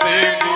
Sim.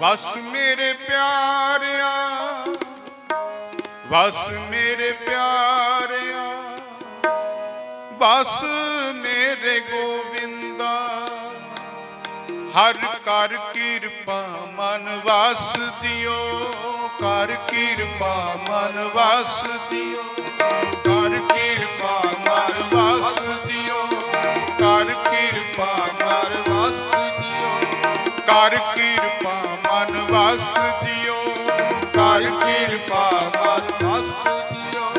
ਵਸ ਮੇਰੇ ਪਿਆਰਿਆ, ਵਸ ਮੇਰੇ ਪਿਆਰਿਆ ਬਸ ਮੇਰੇ ਗੋਬਿੰਦਾ ਹਰ ਕਰ ਕਿਰਪਾ ਮਨ ਵਸ ਦਿਓ, ਕਰ ਕਿਰਪਾ ਮਨ ਵਸ ਦਿਓ, ਕਰ ਕਿਰਪਾ ਮਨ ਵਸ ਦਿਓ, ਕਰ ਕਿਰਪਾ ਮਨ ਵਸ ਦਿਓ, ਕਰ ਕਿਰਪਾ ਮਨ ਵਸ ਕਰ ਕਿਰਪਾ ਮਨ ਵਸ ਦਿਓ।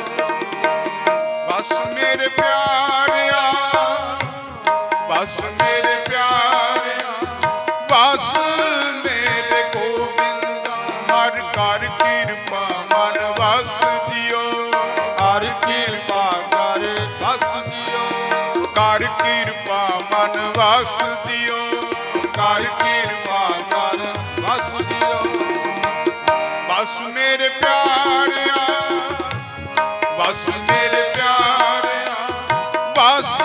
ਬਸ ਮੇਰੇ ਪਿਆਰਿਆ, ਬਸ ਮੇਰੇ ਪਿਆਰਿਆ, ਬਸ ਮੇਰੇ ਗੋਬਿੰਦਾ। ਹਰ ਕਰ ਕਿਰਪਾ ਮਨ ਵਸ ਦਿਓ। ਹਰ ਕਿਰਪਾ ਕਰ ਬਸ ਦਿਓ। ਕਰ ਕਿਰਪਾ ਮਨ ਵਸ ਦਿਓ। ਕਰ ਕਿਰਪਾ ਕਰ ਬਸ ਦਿਓ ਮੇਰੇ ਪਿਆਰਿਆ ਬਸ ਮੇਰੇ ਪਿਆਰਿਆ ਬਸ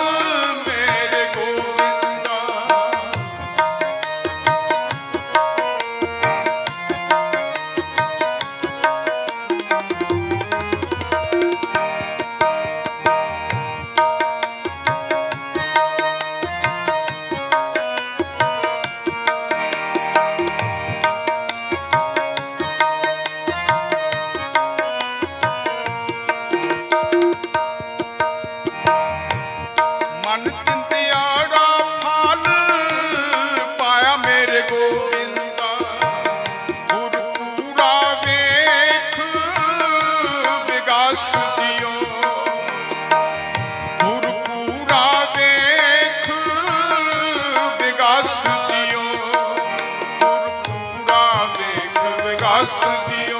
ਵੇਖ ਦਿਓ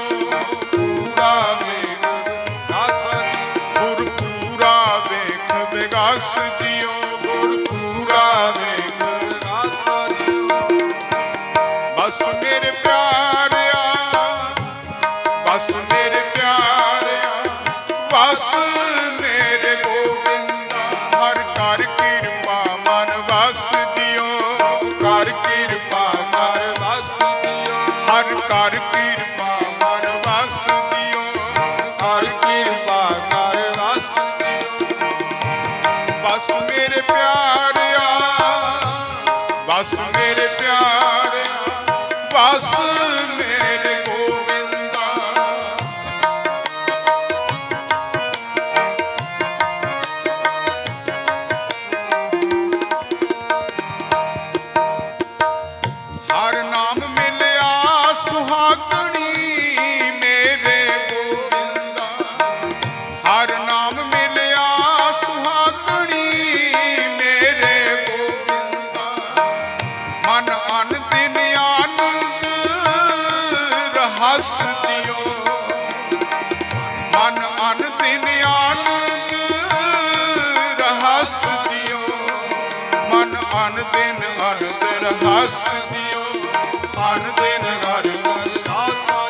ਪੂਰਾ ਵੇਖ ਦਸ ਗੁਰ ਪੂਰਾ ਵੇਖ ਵਿਗਾਸ ਦਿਓ ਗੁਰ ਪੂਰਾ ਵੇਖ ਦਸ ਦਿਓ ਬਸ ਮੇਰੇ ਪਿਆਰਿਆ, ਬਸ ਮੇਰੇ ਪਿਆਰਿਆ, ਬਸ ਮੇਰੇ ਗੋਬਿੰਦਾ ਹਰ ਕਰ ਕਿਰਪਾ ਮਨ ਵਸ ਦਿਓ ਕਰ ਕਿਰਪਾ ਕਰ ਮਨ ਵਸ ਦਿਓ ਹਰ ਕਿਰਪਾ ਕਰ ਬਸ ਮੇਰੇ ਪਿਆਰਿਆ ਬਸ ਰਹਸ ਮਨ ਅਨ ਦਿਨ ਅਨੰਦ ਰਹਸ ਦਿਓ। ਮਨ ਦਿਨ ਘਰ ਘਰ ਰਾਸਾਂ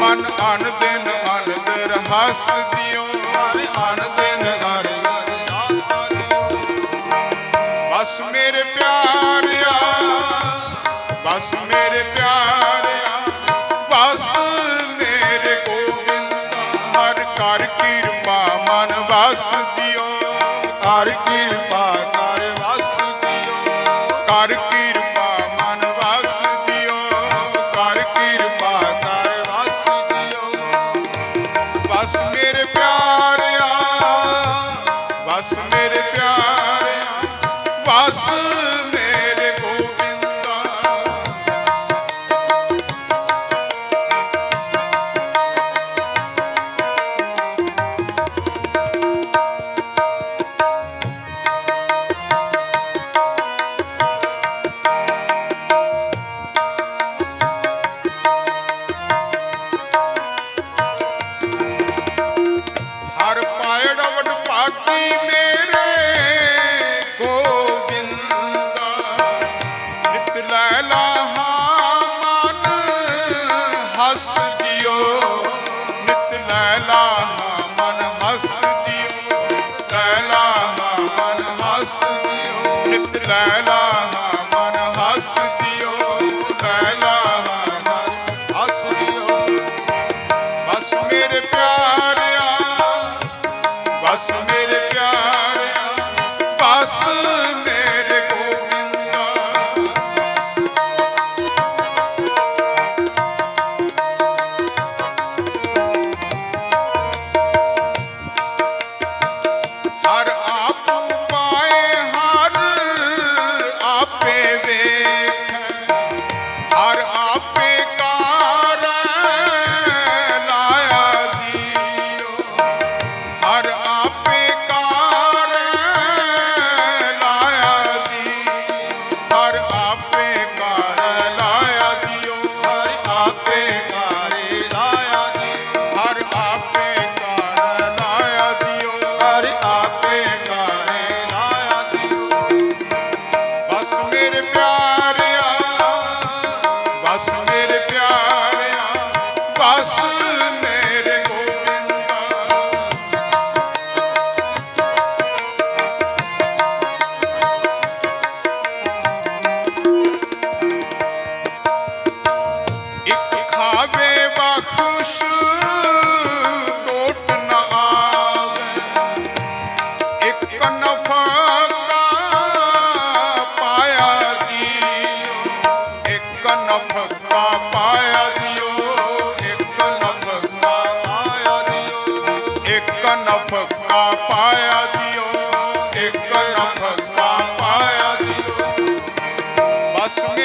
ਮਨ ਅਨ ਦਿਨ ਅਨੰਦ ਰਹਸ ਦਿਓ। ਹਰ ਮਨ ਦਿਨ ਘਰ ਘਰ ਰਾਸਾਂ ਬਸ ਮੇਰੇ ਪਿਆਰਿਆ, ਬਸ ਮੇਰੇ ਪਿਆਰਿਆ, ਬਸ ਮੇਰੇ ਗੋਬਿੰਦਾ ਹਰ ਕਰ ਕਿਰਪਾ ਮਨ ਵਸ ਦਿਓ। ਹਰ ਕਿਰਪਾ ਕਰ ਵਸ ਦਿਓ। ਕਰ ਕਿਰਪਾ ਮਨ ਵਸ ਦਿਓ। ਕਰ ਕਿਰਪਾ ਕਰ ਵਸ ਦਿਓ। ਬਸ ਮੇਰੇ ਪਿਆਰਿਆ ਬਸ ਮੇਰੇ ਪਿਆਰਿਆ ਬਸ ਹੱਸ ਦਿਓ, ਨਿਤ ਲੈ ਲਾਹਾ ਮਨ ਹੱਸ ਦਿਓ, ਲੈ ਮਨ ਹੱਸ ਦਿਓ, ਨਿਤ ਲੈ ਮਨ ਹੱਸ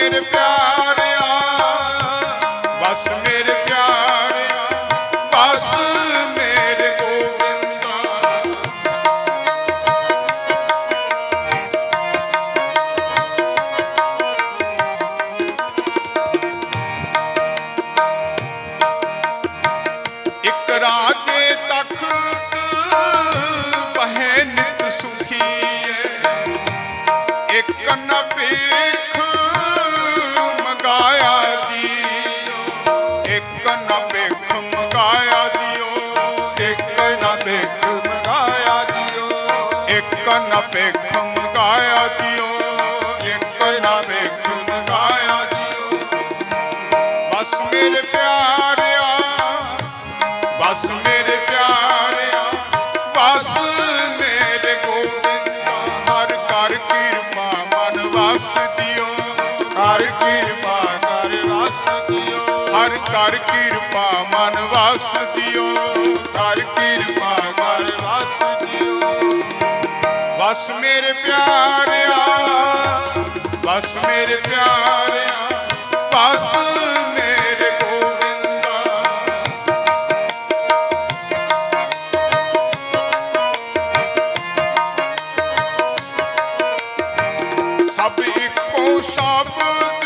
ਮੇਰੇ ਪਿਆਰਿਆ, ਬਸ ਮੇਰੇ ਪਿਆਰਿਆ, ਬਸ ਮੇਰੇ ਗੋਵਿੰਦਾ। ਇੱਕ ਰਾਜੇ ਤਖਤ ਬਹਿ ਨਿਤ ਸੁਖੀਏ, ਇੱਕ ਨ ਭੀਖ ਭੇਖਮ ਗਾਇਆ ਨਾ ਭੇਖਮ ਗਾਇਆ ਬਸ ਮੇਰੇ ਪਿਆਰਿਆ ਬਸ ਮੇਰੇ ਪਿਆਰਿਆ ਬਸ ਮੇਰੇ ਗੋਬਿੰਦਾ ਹਰ ਕਰ ਕਿਰਪਾ ਮਨ ਵਸ ਦਿਓ। ਹਰ ਕਿਰਪਾ ਕਰ ਹਰ ਕਰ ਕਿਰਪਾ ਮਨ ਵਸ ਦਿਓ। ਬਸ ਮੇਰੇ ਪਿਆਰਿਆ ਬਸ ਮੇਰੇ ਪਿਆਰਿਆ ਬਸ ਮੇਰੇ ਗੋਵਿੰਦਾ। ਸਭ ਇੱਕੋ ਸ਼ਬਦ